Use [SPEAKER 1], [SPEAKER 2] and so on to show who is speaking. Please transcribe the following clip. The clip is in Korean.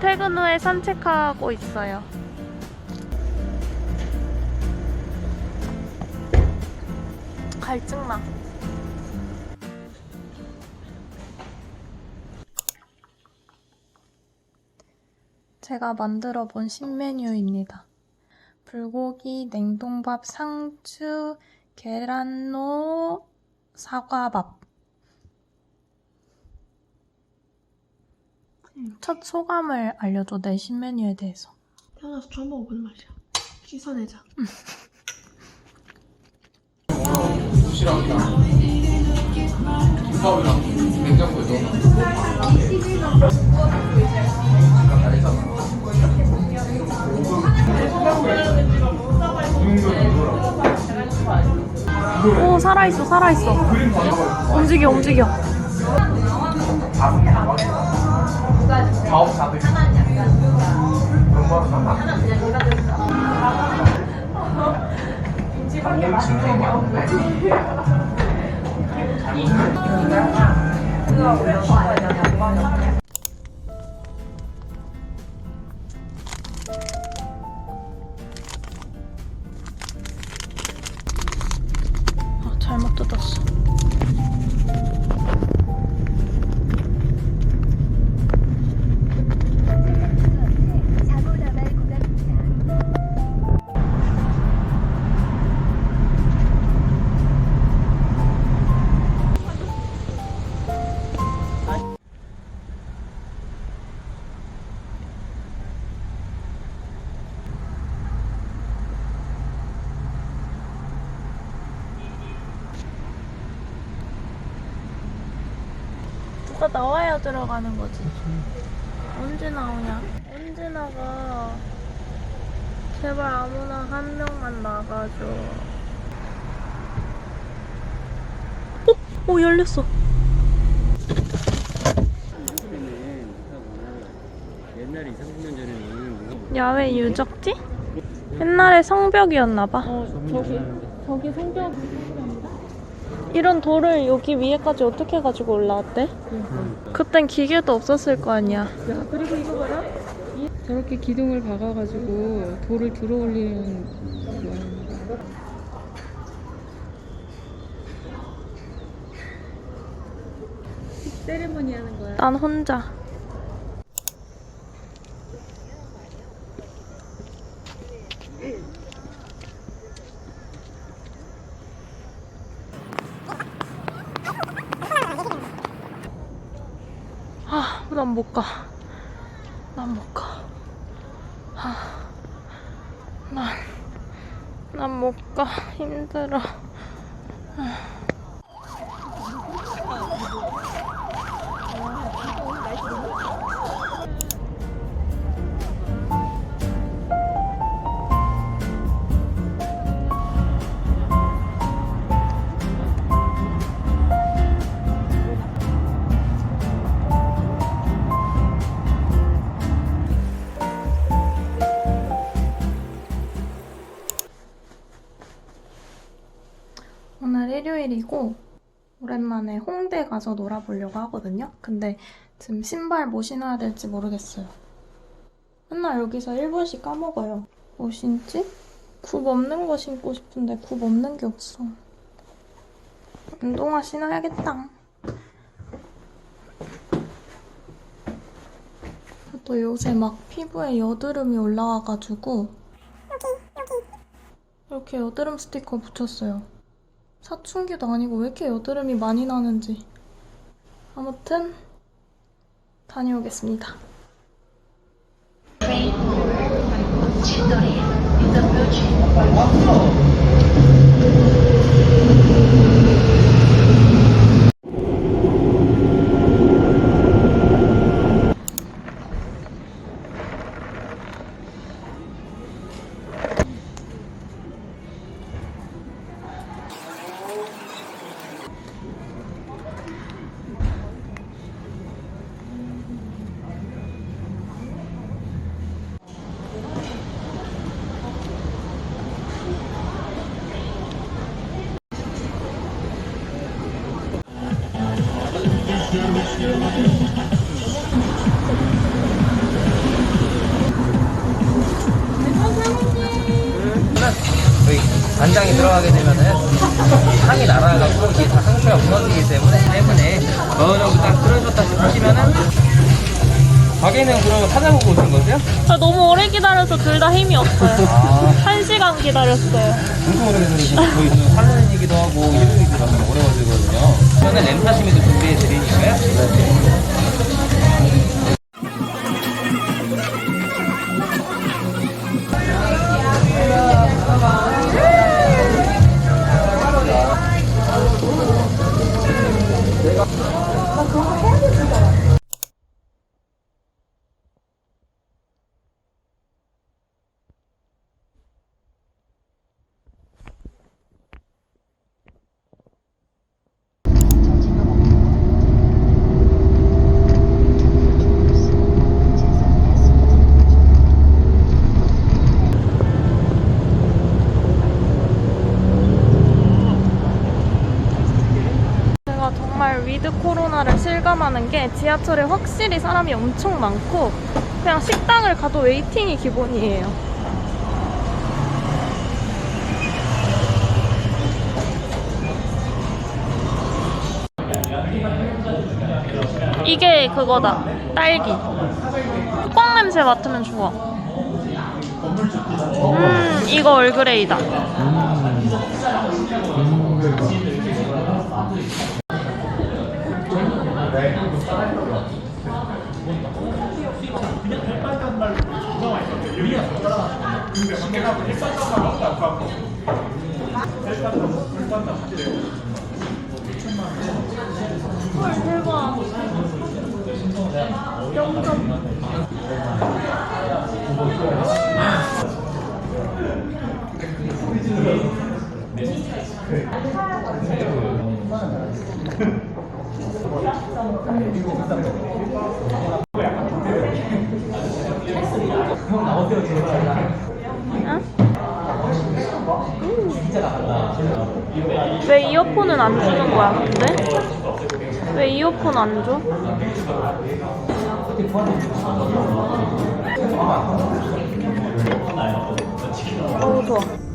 [SPEAKER 1] 퇴근 후에 산책하고 있어요. 갈증나. 제가 만들어 본 신메뉴입니다. 불고기, 냉동밥, 상추, 계란노, 사과밥. 첫 소감을 알려줘, 내 신메뉴에 대해서.
[SPEAKER 2] 태어나서 처음 먹어보는 맛이야. 씻어내자.
[SPEAKER 3] 김밥이랑 냉장고에.
[SPEAKER 1] 오, 살아있어, 살아있어. 움직여, 움직여.
[SPEAKER 3] 아홉 자들. 방금 진짜 많은데.
[SPEAKER 1] 아, 누가 나와야 들어가는 거지. 언제 나오냐? 언제 나가? 제발 아무나 한 명만 나가줘. 어? 어, 열렸어.
[SPEAKER 4] 옛날에 2, 30년 전에는
[SPEAKER 1] 야외 유적지? 옛날에 성벽이었나봐.
[SPEAKER 2] 저기, 저기 성벽.
[SPEAKER 1] 이런 돌을 여기 위에까지 어떻게 가지고 올라왔대? 그땐 기계도 없었을 거 아니야.
[SPEAKER 2] 야, 그리고 이거 봐라. 이- 저렇게 기둥을 박아가지고 돌을 들어 올리는 거야. 세레머니 하는 거야.
[SPEAKER 1] 난 혼자. 아, 난 못 가. 난 못 가. 아, 난, 난 못 가. 힘들어. 오늘 일요일이고 오랜만에 홍대 가서 놀아보려고 하거든요. 근데 지금 신발 뭐 신어야 될지 모르겠어요. 맨날 여기서 1분씩 까먹어요. 뭐 신지? 굽 없는 거 신고 싶은데 굽 없는 게 없어. 운동화 신어야겠다. 또 요새 막 피부에 여드름이 올라와가지고 이렇게 여드름 스티커 붙였어요. 사춘기도 아니고 왜 이렇게 여드름이 많이 나는지 아무튼 다녀오겠습니다.
[SPEAKER 5] 여기 간장이 들어가게 되면은 향이 날아가고 이게 다 상추가 무너지기 때문에 때문에 어느 정도 딱 끓여줬다 싶으시면은 가게는 그러면 찾아보고 오신 거세요?
[SPEAKER 1] 아, 너무 오래 기다려서 둘 다 힘이 없어요.
[SPEAKER 5] 아
[SPEAKER 1] 한 시간 기다렸어요.
[SPEAKER 5] 엄청 오래 기다리시고 저희는 살라는이기도 하고 일요일이기도 하고 오래 걸리거든요 저는 램사시미도 준비해 드리니까요
[SPEAKER 1] 실감하는 게 지하철에 확실히 사람이 엄청 많고 그냥 식당을 가도 웨이팅이 기본이에요. 이게 그거다. 딸기. 뚜껑 냄새 맡으면 좋아. 음, 이거 얼그레이다. 헐, 대박. 왜 이어폰은 안 주는 거야 근데? 왜 이어폰 안 줘? 어, 좋아